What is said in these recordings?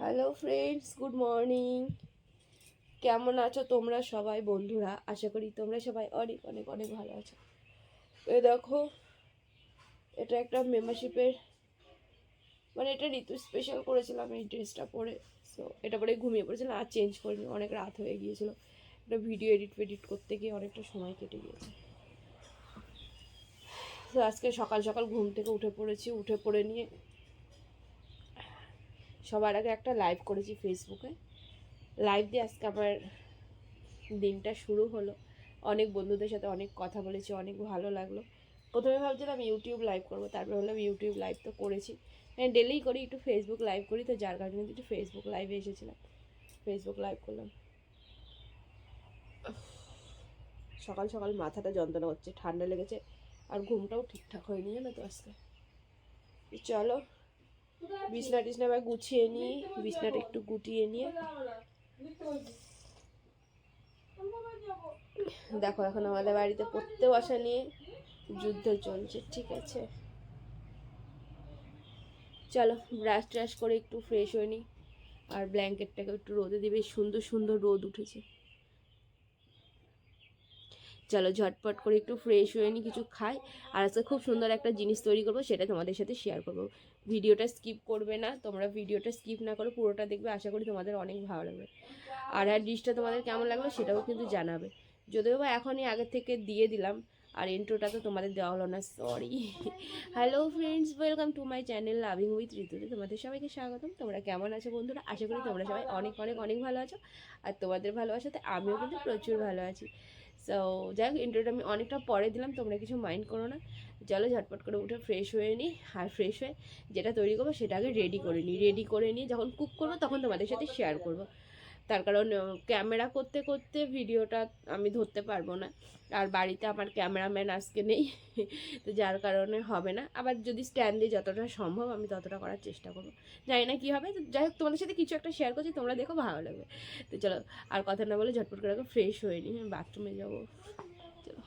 Hello friends good morning কেমন আছো তোমরা সবাই, বন্ধুরা? আশা করি তোমরা সবাই অনেক অনেক অনেক ভালো আছো। এ দেখো, এটা একটা মেম্বারশিপের মানে এটা ঋতু স্পেশাল করেছিলাম এই ড্রেসটা পরে। সো এটা পরে ঘুমিয়ে পড়েছিলাম, আর চেঞ্জ করিনি। অনেক রাত হয়ে গিয়েছিল। একটা ভিডিও এডিট ফেডিট করতে গিয়ে অনেকটা সময় কেটে গিয়েছে। তো আজকে সকাল সকাল ঘুম থেকে উঠে পড়েছি। উঠে পড়ে নিয়ে সবার আগে একটা লাইভ করেছি ফেসবুকে লাইভ দিয়ে আজকে আমার দিনটা শুরু হলো। অনেক বন্ধুদের সাথে অনেক কথা বলেছি, অনেক ভালো লাগল। প্রথমে ভাবছিলাম ইউটিউব লাইভ করব, তারপর ভাবলাম ইউটিউব লাইভ তো করেছি। হ্যাঁ ডেলিই করি, একটু ফেসবুক লাইভ করি, তো যার কারণে একটু ফেসবুক লাইভে এসেছিলাম। ফেসবুক লাইভ করলাম। সকাল সকাল মাথাটা যন্ত্রণা হচ্ছে ঠান্ডা লেগেছে, আর ঘুমটাও ঠিকঠাক হয়নি জানো তো আজকে। চলো বিছনা টিছনা আবার গুছিয়ে নিই, বিছনাটা একটু গুটিয়ে নিয়ে। দেখো, এখন আমাদের বাড়িতে পড়তে বসা নিয়ে যুদ্ধ চলছে, ঠিক আছে? চলো ব্রাশ ট্রাশ করে একটু ফ্রেশ হয়ে নিই। আর ব্ল্যাঙ্কেটটাকে একটু রোদে দিবে, সুন্দর সুন্দর রোদ উঠেছে। চলো ঝটপট করে একটু ফ্রেশ হয়ে নিই কিছু খাই। আর আজকে খুব সুন্দর একটা জিনিস তৈরি করব, সেটা তোমাদের সাথে শেয়ার করব। ভিডিওটা স্কিপ করবে না, তোমরা ভিডিওটা স্কিপ না করো, পুরোটা দেখবে, আশা করি তোমাদের অনেক ভালো লাগবে। আর আর ডিশটা তোমাদের কেমন লাগল সেটাও কিন্তু জানাবে। যদিও বা এখনই আগে থেকে দিয়ে দিলাম, আর ইন্ট্রোটা তো তোমাদের দেওয়া হলো না sorry hello friends welcome to my channel loving with ঋতুতে তোমাদের সবাইকে স্বাগতম। তোমরা কেমন আছো বন্ধুরা? আশা করি তোমরা সবাই অনেক অনেক অনেক ভালো আছো। আর তোমাদের ভালোবাসাতে আমিও কিন্তু প্রচুর ভালো আছি। সো যাই হোক ইন্টারভিউটা আমি অনেকটা পরে দিলাম, তোমরা কিছু মাইন্ড করো না। চলো, ঝটপট করে উঠে ফ্রেশ হয়ে নিই আর ফ্রেশ হয়ে যেটা তৈরি করব, সেটা আগে রেডি করে নিই রেডি করে নিয়ে যখন কুক করব, তখন তোমাদের সাথে শেয়ার করব। তার কারণ ক্যামেরা করতে করতে ভিডিওটা আমি ধরতে পারব না। আর বাড়িতে আমার ক্যামেরাম্যান আজকে নেই, তো যার কারণে হবে না। আবার যদি স্ট্যান্ড দিয়ে যতটা সম্ভব আমি ততটা করার চেষ্টা করব। জানি না কী হবে যাই হোক, তোমাদের সাথে কিছু একটা শেয়ার করছি, তোমরা দেখো, ভালো লাগবে। তো চলো, আর কথা না বলে ঝটপট করে ফ্রেশ হয়ে আমি বাথরুমে যাব। চলো।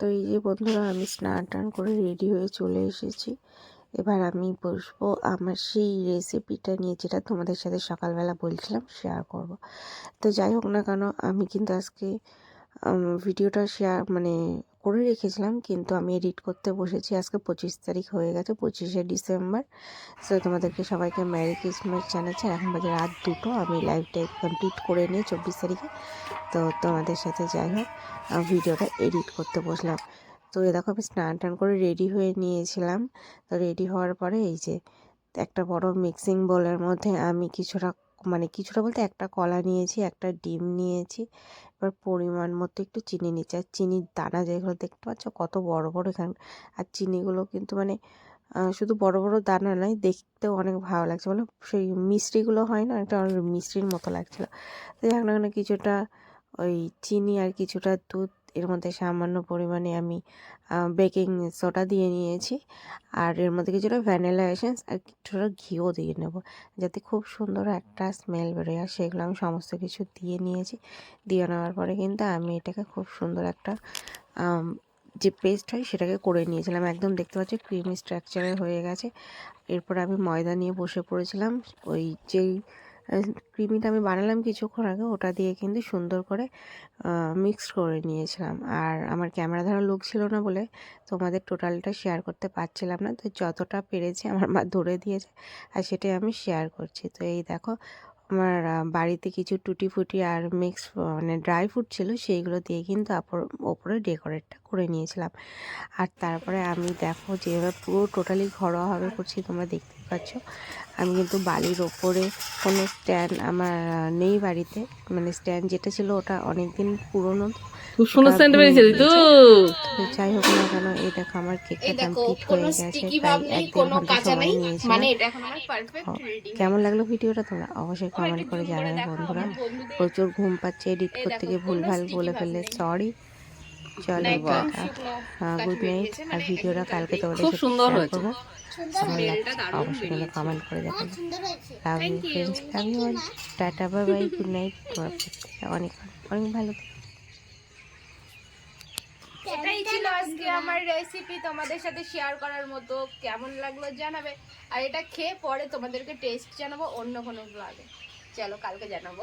তো এই যে বন্ধুরা, আমি স্নান টান করে রেডি হয়ে চলে এসেছি। এবার আমি বসবো আমার সেই রেসিপিটা নিয়ে যেটা তোমাদের সাথে সকালবেলা বলছিলাম শেয়ার করব। তো যাই হোক না কেন, আমি কিন্তু আজকে ভিডিওটা শেয়ার মানে করে রেখেছিলাম, কিন্তু আমি এডিট করতে বসেছি। আজকে পঁচিশ তারিখ হয়ে গেছে, পঁচিশে ডিসেম্বর। তো তোমাদেরকে সবাইকে ম্যারি ক্রিসমাস জানাচ্ছি। এখন বাজে রাত দুটো, আমি লাইভটা কমপ্লিট করে নিয়ে চব্বিশ তারিখে। তো তোমাদের সাথে যাই হোক ভিডিওটা এডিট করতে বসলাম। তো এ দেখো আমি স্নান টান করে রেডি হয়ে নিয়েছিলাম। তো রেডি হওয়ার পরে এই যে একটা বড় মিক্সিং বোলের মধ্যে আমি কিছুটা মানে কিছুটা বলতে একটা কলা নিয়েছি, একটা ডিম নিয়েছি। এবার পরিমাণ মতো একটু চিনি নিচ্ছি। আর চিনির দানা যেগুলো দেখতে পাচ্ছ কত বড় বড় এখানে। আর চিনিগুলো কিন্তু মানে শুধু বড় বড় দানা নয় দেখতেও অনেক ভালো লাগছে। মানে সেই মিষ্টিগুলো হয় না, একটা মিষ্টির মতো লাগছিল। তো যাক না কিছুটা ওই চিনি আর কিছুটা দুধ এর মধ্যে সামান্য পরিমাণে আমি বেকিং সোডা দিয়ে নিয়েছি। আর এর মধ্যে কিছুটা ভ্যানিলা এসেন্স আর কিছুটা ঘিও দিয়ে নেব যাতে খুব সুন্দর একটা স্মেল বেরোয়। আর সেগুলো আমি সমস্ত কিছু দিয়ে নিয়েছি। দিয়ে নেওয়ার পরে কিন্তু আমি এটাকে খুব সুন্দর একটা যে পেস্ট হয় সেটাকে করে নিয়েছিলাম। একদম দেখতে পাচ্ছি ক্রিমি স্ট্রাকচারের হয়ে গেছে। এরপর আমি ময়দা নিয়ে বসে পড়েছিলাম। ওই যেই ক্রিমিটা আমি বানালাম কিছুক্ষণ আগে, ওটা দিয়ে কিন্তু সুন্দর করে মিক্স করে নিয়েছিলাম। আর আমার ক্যামেরা ধরা লোক ছিল না বলে তোমাদের টোটালটা শেয়ার করতে পারছিলাম না। তো যতটা পেরেছি আমার মা ধরে দিয়েছে আর সেটাই আমি শেয়ার করছি। তো এই দেখো, আমার বাড়িতে কিছু টুটি ফুটি আর মিক্স মানে ড্রাই ফ্রুট ছিল, সেইগুলো দিয়ে কিন্তু ওপরে ডেকোরেটটা করে নিয়েছিলাম। আর তারপরে আমি দেখো, যেভাবে পুরো টোটালি ঘরোয়াভাবে করছি, তোমরা দেখতেই পাচ্ছ। আমি কিন্তু বালির ওপরে কোনো স্ট্যান্ড আমার নেই বাড়িতে। মানে স্ট্যান্ড যেটা ছিল ওটা অনেক দিন পুরনো। খুব সুন্দর ওটা বেরিয়েছে তো তো যাই হোক না কেন এই দেখো আমার কেকটা এই দেখো কমপ্লিট হয়ে গেছে স্টিকি প্রায় ভাব নেই এক দেড় ঘণ্টা সময় নেই। মানে এটা এখন আমার পারফেক্ট রেডি কেমন লাগল ভিডিওটা তোমরা অবশ্যই কমেন্ট করে জানাবে বন্ধুরা। প্রচুর ঘুম পাচ্ছে এডিট করতে গিয়ে ভুলভাল বলে ফেললে সরি চলো হ্যাঁ গুড নাইট আর মানে ভিডিওটা কালকে তোমাদের খুব সুন্দর হয়েছে। করব। কেমন স্মেলটা লাগছে দারুণ অবশ্যই কমেন্ট করে দেখাবে love you friends love you all tata bye bye good night তোমার অনেক অনেক ভালো এটাই ছিল আজকে আমার রেসিপি তোমাদের সাথে শেয়ার করার মতো। কেমন লাগল জানাবে? আর এটা খেয়ে পরে তোমাদেরকে টেস্ট জানাব অন্য কোনো ব্লগে চলো কালকে জানাব।